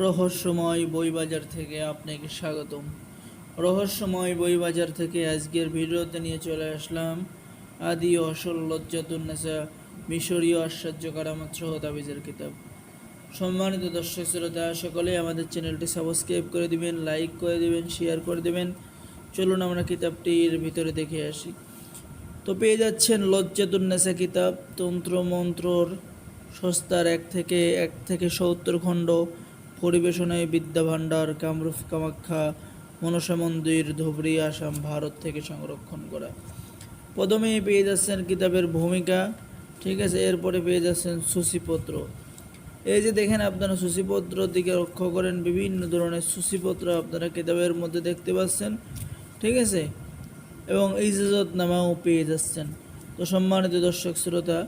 রহস্যময় বইবাজার থেকে আপনাকে স্বাগতম। রহস্যময় বইবাজার থেকে আজকের ভিডিওতে নিয়ে চলে আসলাম আদি অসল লজ্জাতুন্নেসা মিশরীয় আশ্চর্য কারামত সহ তাবিজের কিতাব। সম্মানিত দর্শক শ্রোতা সকলে আমাদের চ্যানেলটি সাবস্ক্রাইব করে দিবেন, লাইক করে দিবেন, শেয়ার করে দিবেন। চলুন আমরা কিতাবটির ভিতরে দেখে আসি। তো পেয়ে যাচ্ছেন লজ্জাতুন্নেসা কিতাব তন্ত্র মন্ত্রর সস্তার এক থেকে এক থেকে সত্তর খণ্ড পরিবেশনায় বিদ্যা ভাণ্ডার কামরূপ কামাখ্যা, মনসা মন্দির, ধুবড়ি, আসাম, ভারত থেকে সংরক্ষণ করা। প্রথমেই পেয়ে যাচ্ছেন কিতাবের ভূমিকা, ঠিক আছে? এরপরে পেয়ে যাচ্ছেন সূচিপত্র। এই যে দেখেন আপনারা সূচিপত্র দিকে লক্ষ্য করেন, বিভিন্ন ধরনের সূচিপত্র আপনারা কিতাবের মধ্যে দেখতে পাচ্ছেন, ঠিক আছে? এবং ইজাজত নামাও পেয়ে যাচ্ছেন। তো সম্মানিত দর্শক, শ্রোতা,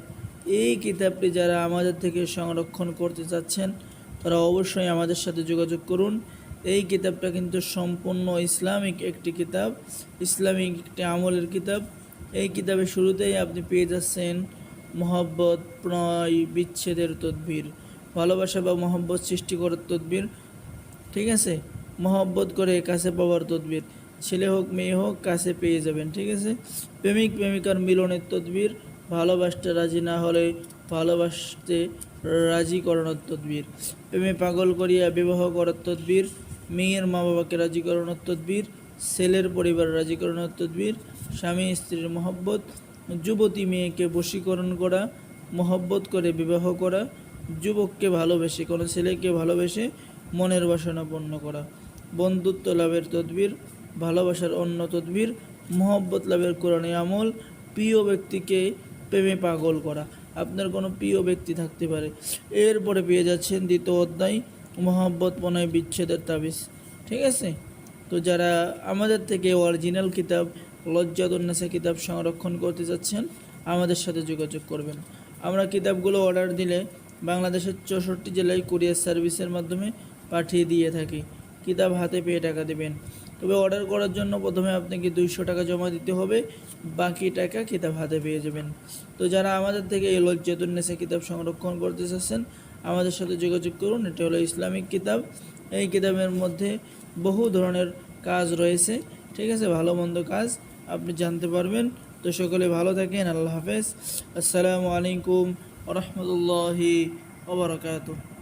এই কিতাবটি যারা আমাদের থেকে সংরক্ষণ করতে চাচ্ছেন তারা অবশ্যই আমাদের সাথে যোগাযোগ করুন। এই কিতাবটা কিন্তু সম্পূর্ণ ইসলামিক একটি কিতাব, ইসলামিক একটি আমলের কিতাব। এই কিতাবের শুরুতেই আপনি পেয়ে যাচ্ছেন মহব্বত, প্রণয়, বিচ্ছেদের তদ্বির, ভালোবাসা বা মহব্বত সৃষ্টি করার তদ্বির, ঠিক আছে? মহব্বত করে কাছে পাওয়ার তদবির, ছেলে হোক, মেয়ে হোক, কাছে পেয়ে যাবেন, ঠিক আছে? প্রেমিক, প্রেমিকার মিলনের তদবির, ভালোবাসতে রাজি না হলে ভালোবাসতে রাজি করানোর তদবির। প্রেমে পাগল করিয়া বিবাহ করার তদবির, মেয়ের মা বাবাকে রাজি করানোর তদবির, ছেলের পরিবার রাজি করানোর তদবির, স্বামী স্ত্রীর মহব্বত, যুবতী মেয়েকে বশীকরণ করা, মহব্বত করে বিবাহ করা, যুবককে ভালোবেসে, কোনো ছেলেকে ভালোবেসে মনের বাসনা পূর্ণ করা। বন্ধুত্ব লাভের তদবির, ভালোবাসার অন্য তদবির, মহব্বত লাভের কোরআনে আমল, প্রিয় ব্যক্তিকে প্রেমে পাগল করা। আপনার কোনো প্রিয় ব্যক্তি থাকতে পারে। এরপরে পেয়ে যাচ্ছেন দ্বিতীয় অধ্যায়, মহব্বত পনায় বিচ্ছেদের তাবিজ। ঠিক আছে? তো যারা আমাদের থেকে অরিজিনাল কিতাব লজ্জাতুন্নেসা কিতাব সংরক্ষণ করতে যাচ্ছেন, আমাদের সাথে যোগাযোগ করবেন। আমরা কিতাবগুলো অর্ডার দিলে বাংলাদেশের চৌষট্টি জেলায় কুরিয়ার সার্ভিসের মাধ্যমে পাঠিয়ে দিয়ে থাকি। কিতাব হাতে পেয়ে টাকা দেবেন। তবে অর্ডার করার জন্য প্রথমে আপনাকে দুইশো টাকা জমা দিতে হবে। বাকি টাকা কিতাব হাতে পেয়ে যাবেন। তো যারা আমাদের থেকে এই লজ্জাতুন্নেসা কিতাব সংরক্ষণ করতে চাচ্ছেন, আমাদের সাথে যোগাযোগ করুন। এটা হলো ইসলামিক কিতাব। এই কিতাবের মধ্যে বহু ধরনের কাজ রয়েছে। ঠিক আছে, ভালো মন্দ কাজ আপনি জানতে পারবেন। তো সকলে ভালো থাকেন, আল্লাহ হাফেজ। আসসালামু আলাইকুম রহমতুল্লাহি ওবরাকাতুহ